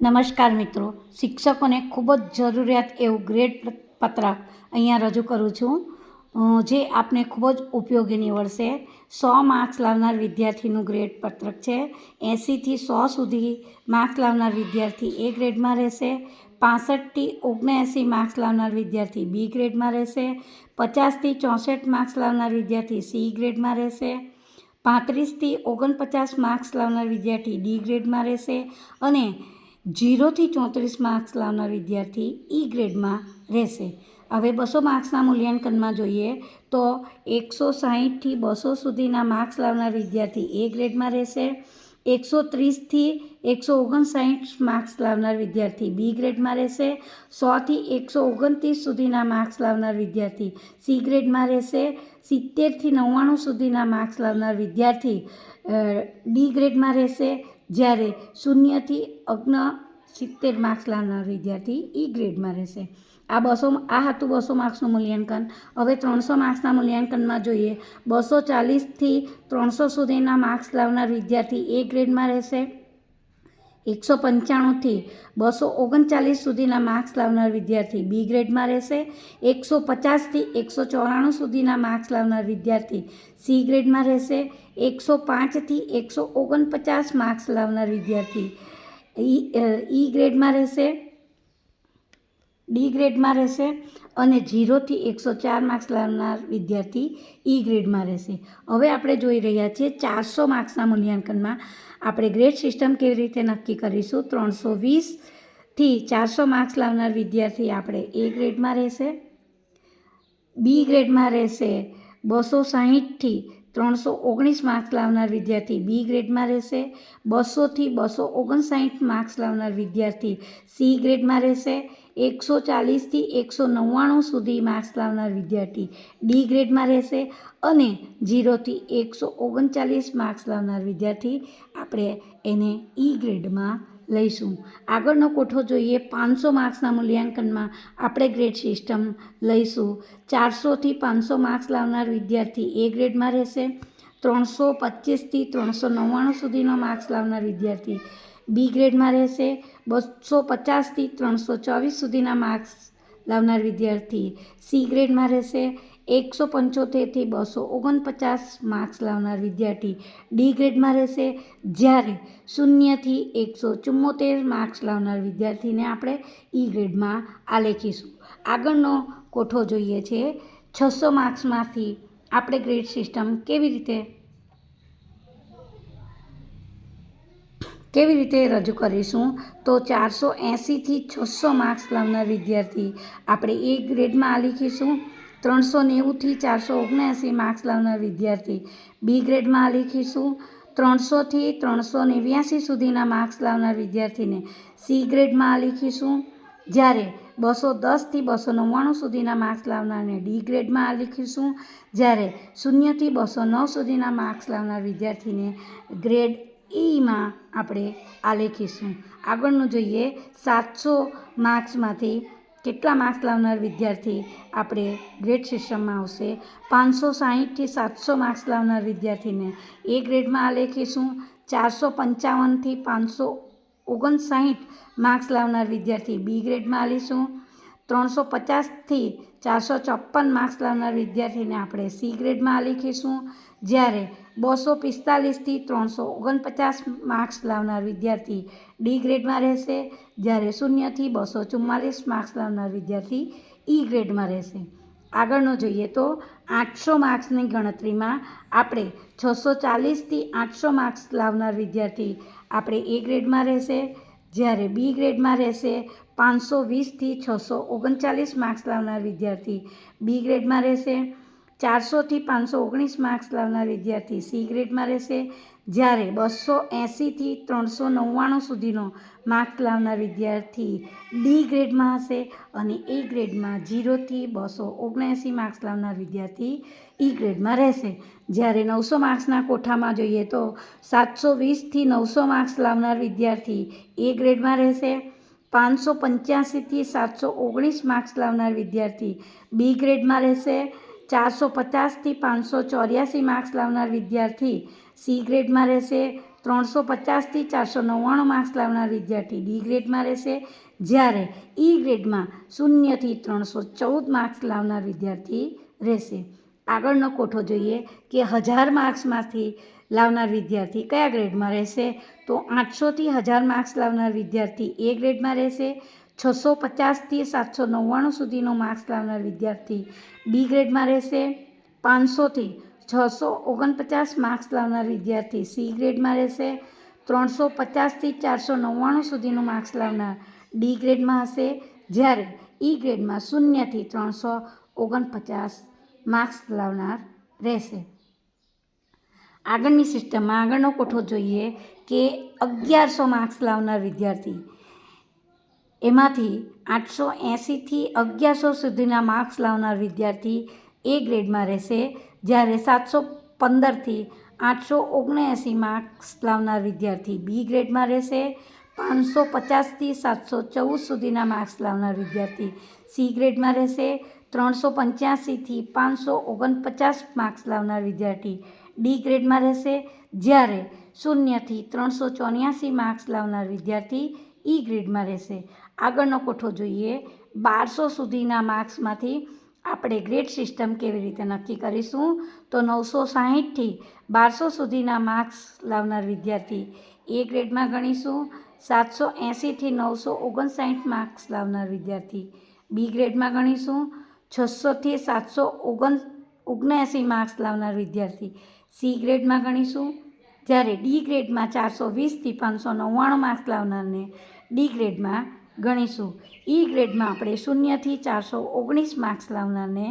નમસ્કાર મિત્રો. શિક્ષકોને ખૂબ જ જરૂરિયાત એવું ગ્રેડ પત્રક અહીંયા રજૂ કરું છું. જે આપને ખૂબ જ ઉપયોગી નીવડશે. સો માર્ક્સ લાવનાર વિદ્યાર્થીનું ગ્રેડ પત્રક છે. એંસીથી સો સુધી માર્ક્સ લાવનાર વિદ્યાર્થી એ ગ્રેડમાં રહેશે. પાસઠથી ઓગણએંસી માર્ક્સ લાવનાર વિદ્યાર્થી બી ગ્રેડમાં રહેશે. પચાસથી ચોસઠ માર્ક્સ લાવનાર વિદ્યાર્થી સી ગ્રેડમાં રહેશે. પાંત્રીસથી ઓગણપચાસ માર્ક્સ લાવનાર વિદ્યાર્થી ડી ગ્રેડમાં રહેશે. અને જીરોથી ચોત્રીસ માર્ક્સ લાવનાર વિદ્યાર્થી ઈ ગ્રેડમાં રહેશે. હવે બસો માર્ક્સના મૂલ્યાંકનમાં જોઈએ તો એકસો સાહીઠથી બસો સુધીના માર્ક્સ લાવનાર વિદ્યાર્થી એ ગ્રેડમાં રહેશે. એકસો ત્રીસથી એકસો ઓગણસાઠ માર્ક્સ લાવનાર વિદ્યાર્થી બી ગ્રેડમાં રહેશે. સોથી એકસો ઓગણત્રીસ સુધીના માર્ક્સ લાવનાર વિદ્યાર્થી સી ગ્રેડમાં રહેશે. સિત્તેરથી નવ્વાણું સુધીના માર્ક્સ લાવનાર વિદ્યાર્થી ડી ગ્રેડમાં રહેશે. જ્યારે શૂન્યથી અગ્ન સિત્તેર માર્ક્સ લાવનાર વિદ્યાર્થી ઈ ગ્રેડમાં રહેશે. આ બસો, આ હતું બસો માર્ક્સનું મૂલ્યાંકન. હવે ત્રણસો માર્ક્સના મૂલ્યાંકનમાં જોઈએ. બસો ચાલીસથી ત્રણસો સુધીના માર્ક્સ લાવનાર વિદ્યાર્થી એ ગ્રેડમાં રહેશે. એકસો પંચાણુંથી બસો ઓગણચાલીસ સુધીના માર્ક્સ લાવનાર વિદ્યાર્થી બી ગ્રેડમાં રહેશે. એકસો પચાસથી એકસો ચોરાણું સુધીના માર્ક્સ લાવનાર વિદ્યાર્થી સી ગ્રેડમાં રહેશે. એકસો પાંચથી એકસો ઓગણપચાસ માર્ક્સ લાવનાર વિદ્યાર્થી ઈ ઈ ગ્રેડમાં રહેશે. ડી ગ્રેડમાં રહેશે અને જીરોથી એકસો ચાર માર્ક્સ લાવનાર વિદ્યાર્થી ઈ ગ્રેડમાં રહેશે. હવે આપણે જોઈ રહ્યા છીએ ચારસો માર્ક્સના મૂલ્યાંકનમાં આપણે ગ્રેડ સિસ્ટમ કેવી રીતે નક્કી કરીશું. ત્રણસો વીસથી ચારસો માર્ક્સ લાવનાર વિદ્યાર્થી આપણે એ ગ્રેડમાં રહેશે, બી ગ્રેડમાં રહેશે, બસો સાહીઠથી ત્રણસો ઓગણીસ માર્ક્સ લાવનાર વિદ્યાર્થી બી ગ્રેડમાં રહેશે બસોથી બસો ઓગણસાઠ માર્ક્સ લાવનાર વિદ્યાર્થી સી ગ્રેડમાં રહેશે એકસો ચાલીસથી એકસો નવ્વાણું સુધી માર્ક્સ લાવનાર વિદ્યાર્થી ડી ગ્રેડમાં રહેશે અને જીરોથી એકસો ઓગણચાલીસ માર્ક્સ લાવનાર વિદ્યાર્થી આપણે એને ઈ ગ્રેડમાં લઈશું. આગળનો કોઠો જોઈએ, પાંચસો માર્ક્સના મૂલ્યાંકનમાં આપણે ગ્રેડ સિસ્ટમ લઈશું. ચારસોથી પાંચસો માર્ક્સ લાવનાર વિદ્યાર્થી એ ગ્રેડમાં રહેશે. ત્રણસો પચીસથી ત્રણસો નવ્વાણું સુધીનો માર્ક્સ લાવનાર વિદ્યાર્થી બી ગ્રેડમાં રહેશે. બસો પચાસથી ત્રણસો ચોવીસ સુધીના માર્ક્સ લાવનાર વિદ્યાર્થી સી ગ્રેડમાં રહેશે. એકસો પંચોતેરથી બસો ઓગણપચાસ માર્ક્સ લાવનાર વિદ્યાર્થી ડી ગ્રેડમાં રહેશે. જ્યારે શૂન્યથી એકસો ચુમ્મોતેર માર્ક્સ લાવનાર વિદ્યાર્થીને આપણે ઈ ગ્રેડમાં આલેખીશું આગળનો કોઠો જોઈએ છે. છસો માર્ક્સમાંથી આપણે ગ્રેડ સિસ્ટમ કેવી રીતે કેવી રીતે રજૂ કરીશું? તો ચારસો એંસીથી છસો માર્ક્સ લાવનાર વિદ્યાર્થી આપણે એ ગ્રેડમાં આ લખીશું. ત્રણસો નેવુંથી ચારસો ઓગણએંસી માર્ક્સ લાવનાર વિદ્યાર્થી બી ગ્રેડમાં આ લખીશું. ત્રણસોથી ત્રણસો નેવ્યાસી સુધીના માર્ક્સ લાવનાર વિદ્યાર્થીને સી ગ્રેડમાં આ લખીશું. જ્યારે બસો દસથી બસો નવ્વાણું સુધીના માર્ક્સ લાવનારને ડી ગ્રેડમાં આ લખીશું. જ્યારે શૂન્યથી બસો નવ સુધીના માર્ક્સ લાવનાર વિદ્યાર્થીને ગ્રેડ ઈમાં આપણે આલેખીશું આગળનું જોઈએ સાતસો માર્ક્સમાંથી કેટલા માર્ક્સ લાવનાર વિદ્યાર્થી આપણે ગ્રેડ સિસ્ટમમાં આવશે. પાંચસો સાહીઠથી સાતસો માર્ક્સ લાવનાર વિદ્યાર્થીને એ ગ્રેડમાં આલેખીશું ચારસો પંચાવનથી પાંચસો ઓગણસાઠ માર્ક્સ લાવનાર વિદ્યાર્થી બી ગ્રેડમાં આલીશું ત્રણસો પચાસથી ચારસો ચોપન માર્ક્સ લાવનાર વિદ્યાર્થીને આપણે સી ગ્રેડમાં લખીશું. જ્યારે બસો પિસ્તાલીસથી ત્રણસો ઓગણપચાસ માર્ક્સ લાવનાર વિદ્યાર્થી ડી ગ્રેડમાં રહેશે. જ્યારે શૂન્યથી બસો ચુમ્માલીસ માર્ક્સ લાવનાર વિદ્યાર્થી ઈ ગ્રેડમાં રહેશે. આગળનો જોઈએ તો આઠસો માર્ક્સની ગણતરીમાં આપણે છસો ચાલીસથી આઠસો માર્ક્સ લાવનાર વિદ્યાર્થી આપણે એ ગ્રેડમાં રહેશે. જ્યારે બી ગ્રેડમાં રહેશે પાંચસો વીસથી છસો ઓગણચાલીસ માર્ક્સ લાવનાર વિદ્યાર્થી. બી ગ્રેડમાં રહેશે. ચારસોથી પાંચસો ઓગણીસ માર્ક્સ લાવનાર વિદ્યાર્થી. સી ગ્રેડમાં રહેશે. જ્યારે બસો એંસીથી ત્રણસો નવ્વાણું સુધીનો માર્ક્સ લાવનાર વિદ્યાર્થી ડી ગ્રેડમાં હશે અને એ ગ્રેડમાં જીરોથી બસો ઓગણએંસી માર્ક્સ લાવનાર વિદ્યાર્થી ઈ ગ્રેડમાં રહેશે. જ્યારે નવસો માર્ક્સના કોઠામાં જોઈએ તો સાતસો વીસથી નવસો માર્ક્સ લાવનાર વિદ્યાર્થી એ ગ્રેડમાં રહેશે. પાંચસો પંચ્યાસીથી સાતસો ઓગણીસ માર્ક્સ લાવનાર વિદ્યાર્થી. બી ગ્રેડમાં રહેશે. ચારસો પચાસથી પાંચસો ચોર્યાસી માર્ક્સ લાવનાર વિદ્યાર્થી. સી ગ્રેડમાં રહેશે. ત્રણસો પચાસથી ચારસો નવ્વાણું માર્ક્સ લાવનાર વિદ્યાર્થી. ડી ગ્રેડમાં રહેશે. જ્યારે ઈ ગ્રેડમાં શૂન્યથી ત્રણસો ચૌદ માર્ક્સ લાવનાર વિદ્યાર્થી રહેશે. આગળનો કોઠો જોઈએ કે હજાર માર્ક્સમાંથી લાવનાર વિદ્યાર્થી કયા ગ્રેડમાં રહેશે? તો આઠસોથી હજાર માર્ક્સ લાવનાર વિદ્યાર્થી એ ગ્રેડમાં રહેશે. છસો પચાસથી સાતસો નવ્વાણું સુધીનો માર્ક્સ લાવનાર વિદ્યાર્થી બી ગ્રેડમાં રહેશે. પાંચસોથી છસો ઓગણપચાસ માર્ક્સ લાવનાર વિદ્યાર્થી સી ગ્રેડમાં રહેશે. ત્રણસો પચાસથી ચારસો નવ્વાણું સુધીનું માર્ક્સ લાવનાર ડી ગ્રેડમાં હશે. જ્યારે ઈ ગ્રેડમાં શૂન્યથી ત્રણસો ઓગણપચાસ માર્ક્સ લાવનાર રહેશે. આગળની સિસ્ટમમાં આગળનો કોઠો જોઈએ કે અગિયારસો માર્ક્સ લાવનાર વિદ્યાર્થી. એમાંથી આઠસો એંસીથી અગિયારસો સુધીના માર્ક્સ લાવનાર વિદ્યાર્થી એ ગ્રેડમાં રહેશે, જ્યારે સાતસો પંદરથી આઠસો ઓગણએંસી માર્ક્સ લાવનાર વિદ્યાર્થી બી ગ્રેડમાં રહેશે, પાંચસો પચાસથી સાતસો ચૌદ સુધીના માર્ક્સ લાવનાર વિદ્યાર્થી સી ગ્રેડમાં રહેશે, ત્રણસો પંચ્યાસીથી પાંચસો ઓગણપચાસ માર્ક્સ લાવનાર વિદ્યાર્થી ડી ગ્રેડમાં રહેશે. જ્યારે શૂન્યથી ત્રણસો ચોર્યાસી માર્ક્સ લાવનાર વિદ્યાર્થી ઈ ગ્રેડમાં રહેશે. આગળનો કોઠો જોઈએ. બારસો સુધીના માર્ક્સમાંથી આપણે ગ્રેડ સિસ્ટમ કેવી રીતે નક્કી કરીશું? તો નવસો સાહીઠથી બારસો સુધીના માર્ક્સ લાવનાર વિદ્યાર્થી એ ગ્રેડમાં ગણીશું. સાતસો એંસીથી નવસો ઓગણસાઠ માર્ક્સ લાવનાર વિદ્યાર્થી બી ગ્રેડમાં ગણીશું. છસોથી સાતસો ઓગણ ઓગણએંસી માર્ક્સ લાવનાર વિદ્યાર્થી સી ગ્રેડમાં ગણીશું. જ્યારે ડી ગ્રેડમાં ચારસો વીસથી પાંચસો નવ્વાણું માર્ક્સ લાવનારને ડી ગ્રેડમાં ગણીશું. ઈ ગ્રેડમાં આપણે શૂન્યથી ચારસો ઓગણીસ માર્ક્સ લાવનારને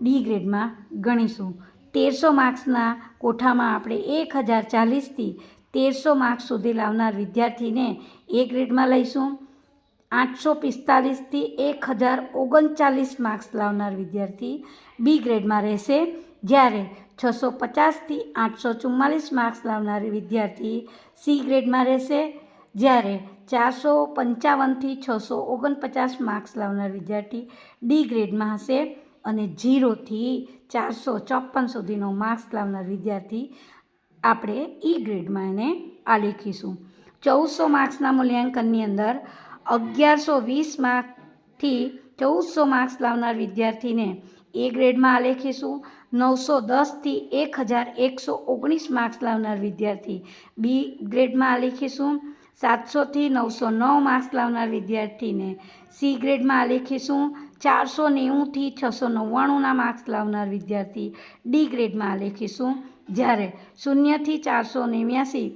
ડી ગ્રેડમાં ગણીશું. તેરસો માર્ક્સના કોઠામાં આપણે એક હજાર ચાલીસથી તેરસો માર્ક્સ સુધી લાવનાર વિદ્યાર્થીને એ ગ્રેડમાં લઈશું. આઠસો પિસ્તાલીસથી એક હજાર ઓગણચાલીસ માર્ક્સ લાવનાર વિદ્યાર્થી બી ગ્રેડમાં રહેશે. જ્યારે છસો પચાસથી આઠસો ચુમ્માલીસ માર્ક્સ લાવનાર વિદ્યાર્થી સી ગ્રેડમાં રહેશે. જ્યારે ચારસો પંચાવનથી છસો ઓગણપચાસ માર્ક્સ લાવનાર વિદ્યાર્થી ડી ગ્રેડમાં હશે અને ઝીરોથી ચારસો ચોપન સુધીનો માર્ક્સ લાવનાર વિદ્યાર્થી આપણે ઈ ગ્રેડમાં એને આલેખીશું ચૌદસો માર્ક્સના મૂલ્યાંકનની અંદર અગિયારસો વીસ માર્કથી ચૌદસો માર્ક્સ લાવનાર વિદ્યાર્થીને એ ગ્રેડમાં આલેખીશું નવસો દસથી એક હજાર એકસો ઓગણીસ માર્ક્સ લાવનાર વિદ્યાર્થી. બી ગ્રેડમાં આલેખીશું સાતસોથી નવસો નવ માર્ક્સ લાવનાર વિદ્યાર્થીને. સી ગ્રેડમાં આલેખીશું ચારસો નેવુંથી છસો નવ્વાણુંના માર્ક્સ લાવનાર વિદ્યાર્થી. ડી ગ્રેડમાં આલેખીશું જ્યારે શૂન્યથી ચારસો નેવ્યાસી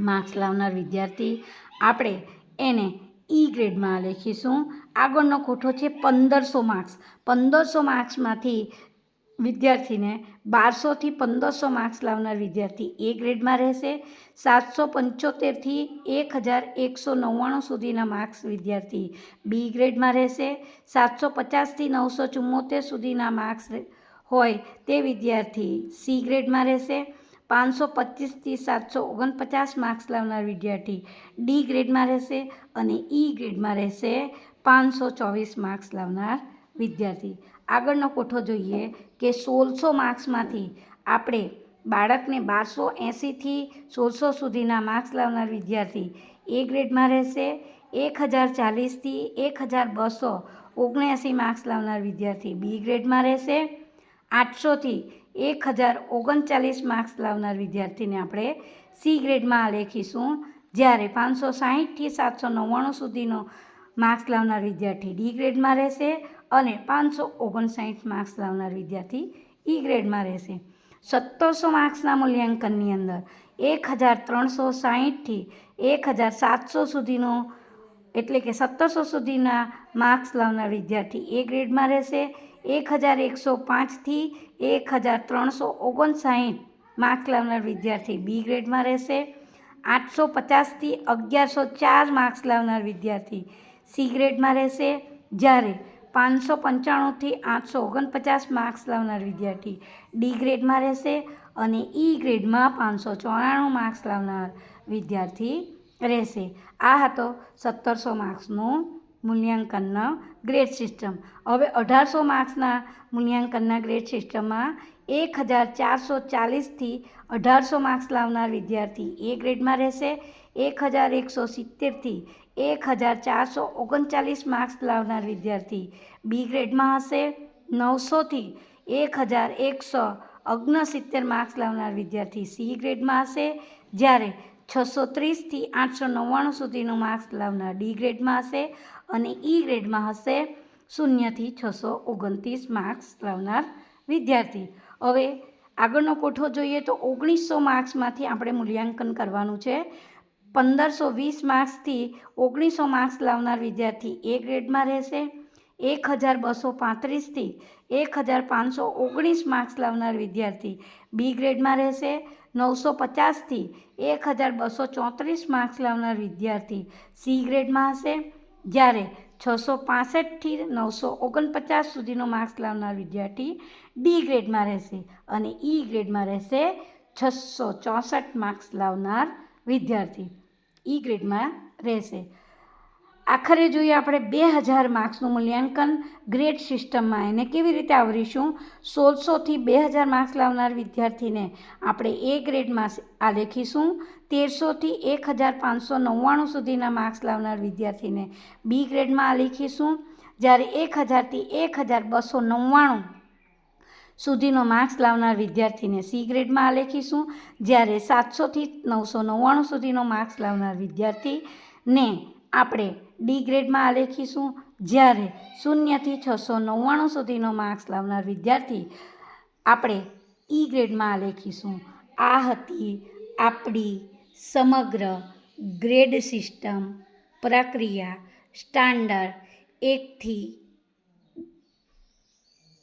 માર્ક્સ લાવનાર વિદ્યાર્થી. આપણે એને ઈ ગ્રેડમાં લખીશું આગળનો કોઠો છે પંદરસો માર્ક્સ. પંદરસો માર્ક્સમાંથી વિદ્યાર્થીને બારસોથી પંદરસો માર્ક્સ લાવનાર વિદ્યાર્થી એ ગ્રેડમાં રહેશે. સાતસો પંચોતેરથી એક હજાર એકસો નવ્વાણું સુધીના માર્ક્સ વિદ્યાર્થી બી ગ્રેડમાં રહેશે. સાતસો પચાસથી નવસો ચુમ્મોતેર સુધીના માર્ક્સ હોય તે વિદ્યાર્થી સી ગ્રેડમાં રહેશે. પાંચસો પચીસથી સાતસો ઓગણપચાસ માર્ક્સ લાવનાર વિદ્યાર્થી ડી ગ્રેડમાં રહેશે અને ઈ ગ્રેડમાં રહેશે. પાંચસો ચોવીસ માર્ક્સ લાવનાર વિદ્યાર્થી. આગળનો કોઠો જોઈએ કે સોળસો માર્ક્સમાંથી આપણે બાળકને બારસો એંસીથી સોળસો સુધીના માર્ક્સ લાવનાર વિદ્યાર્થી એ ગ્રેડમાં રહેશે. એક હજાર ચાલીસથી એક હજાર બસો ઓગણએંસી માર્ક્સ લાવનાર વિદ્યાર્થી બી ગ્રેડમાં રહેશે. આઠસોથી એક હજાર ઓગણચાલીસ માર્ક્સ લાવનાર વિદ્યાર્થીને આપણે સી ગ્રેડમાં લેખીશું. જ્યારે પાંચસો સાહીઠથી સાતસો નવ્વાણું સુધીનો માર્ક્સ લાવનાર વિદ્યાર્થી ડી ગ્રેડમાં રહેશે અને પાંચસો ઓગણસાઠ માર્ક્સ લાવનાર વિદ્યાર્થી ઈ ગ્રેડમાં રહેશે. સત્તરસો માર્ક્સના મૂલ્યાંકનની અંદર એક હજાર ત્રણસો સાહીઠથી એક હજાર સાતસો સુધીનો, એટલે કે સત્તરસો સુધીના માર્ક્સ લાવનાર વિદ્યાર્થી એ ગ્રેડમાં રહેશે. એક હજાર એકસો પાંચથી એક હજાર ત્રણસો ઓગણસાઠ માર્ક્સ લાવનાર વિદ્યાર્થી બી ગ્રેડમાં રહેશે. આઠસો પચાસથી અગિયારસો ચાર માર્ક્સ લાવનાર વિદ્યાર્થી સી રહેશે? જ્યારે પાંચસો પંચાણુંથી આઠસો ઓગણપચાસ માર્ક્સ લાવનાર વિદ્યાર્થી ડી ગ્રેડમાં રહેશે અને ઈ ગ્રેડમાં પાંચસો ચોરાણું માર્ક્સ લાવનાર વિદ્યાર્થી રહેશે. આ હતો સત્તરસો માર્ક્સનું મૂલ્યાંકનનો ગ્રેડ સિસ્ટમ. હવે અઢારસો માર્ક્સના મૂલ્યાંકનના ગ્રેડ સિસ્ટમમાં એક હજાર ચારસો ચાલીસથી અઢારસો માર્ક્સ લાવનાર વિદ્યાર્થી એ ગ્રેડમાં રહેશે. એક હજાર એકસો સિત્તેરથી એક હજાર ચારસો ઓગણચાલીસ માર્ક્સ લાવનાર વિદ્યાર્થી. બી ગ્રેડમાં હશે નવસોથી એક હજાર એકસો ઓગણસિત્તેર માર્ક્સ લાવનાર વિદ્યાર્થી. સી ગ્રેડમાં હશે જ્યારે છસો ત્રીસથી આઠસો નવ્વાણું સુધીનું માર્ક્સ લાવનાર. ડી ગ્રેડમાં હશે અને ઈ ગ્રેડમાં હશે શૂન્યથી છસો ઓગણત્રીસ માર્ક્સ લાવનાર વિદ્યાર્થી. હવે આગળનો કોઠો જોઈએ તો ઓગણીસો માર્ક્સમાંથી આપણે મૂલ્યાંકન કરવાનું છે. પંદરસો વીસ માર્ક્સથી ઓગણીસો માર્ક્સ લાવનાર વિદ્યાર્થી એ ગ્રેડમાં રહેશે. એક હજાર બસો પાંત્રીસથી એક હજાર પાંચસો ઓગણીસ માર્ક્સ લાવનાર વિદ્યાર્થી બી ગ્રેડમાં રહેશે. નવસો પચાસથી એક હજાર બસો ચોત્રીસ માર્ક્સ લાવનાર વિદ્યાર્થી સી ગ્રેડમાં હશે. જ્યારે છસો પાસઠથી નવસો ઓગણપચાસ સુધીનો માર્ક્સ લાવનાર વિદ્યાર્થી ડી ગ્રેડમાં રહેશે અને ઈ ગ્રેડમાં રહેશે છસો ચોસઠ માર્ક્સ લાવનાર વિદ્યાર્થી. ઈ ગ્રેડમાં રહેશે. આખરે જોઈએ આપણે બે હજાર માર્ક્સનું મૂલ્યાંકન ગ્રેડ સિસ્ટમમાં એને કેવી રીતે આવરીશું? સોળસોથી બે હજાર માર્ક્સ લાવનાર વિદ્યાર્થીને આપણે એ ગ્રેડમાં આ લખીશું. તેરસોથી એક હજાર પાંચસો નવ્વાણું સુધીના માર્ક્સ લાવનાર વિદ્યાર્થીને બી ગ્રેડમાં આલેખીશું જ્યારે એક હજારથી એક હજાર બસો નવ્વાણું સુધીનો માર્ક્સ લાવનાર વિદ્યાર્થીને સી ગ્રેડમાં આલેખીશું, જ્યારે સાતસોથી નવસો નવ્વાણું સુધીનો માર્ક્સ લાવનાર વિદ્યાર્થીને આપણે ડી ગ્રેડમાં આલેખીશું, જ્યારે શૂન્યથી છસો નવ્વાણું સુધીનો માર્ક્સ લાવનાર વિદ્યાર્થી આપણે ઈ ગ્રેડમાં આલેખીશું. આ હતી આપણી સમગ્ર ગ્રેડ સિસ્ટમ પ્રક્રિયા સ્ટાન્ડર્ડ એકથી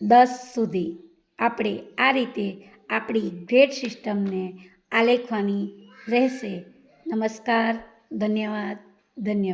દસ સુધી. આપણે આ રીતે આપણી ગ્રેડ સિસ્ટમને આલેખવાની રહેશે. નમસ્કાર ધન્યવાદ ધન્યવાદ.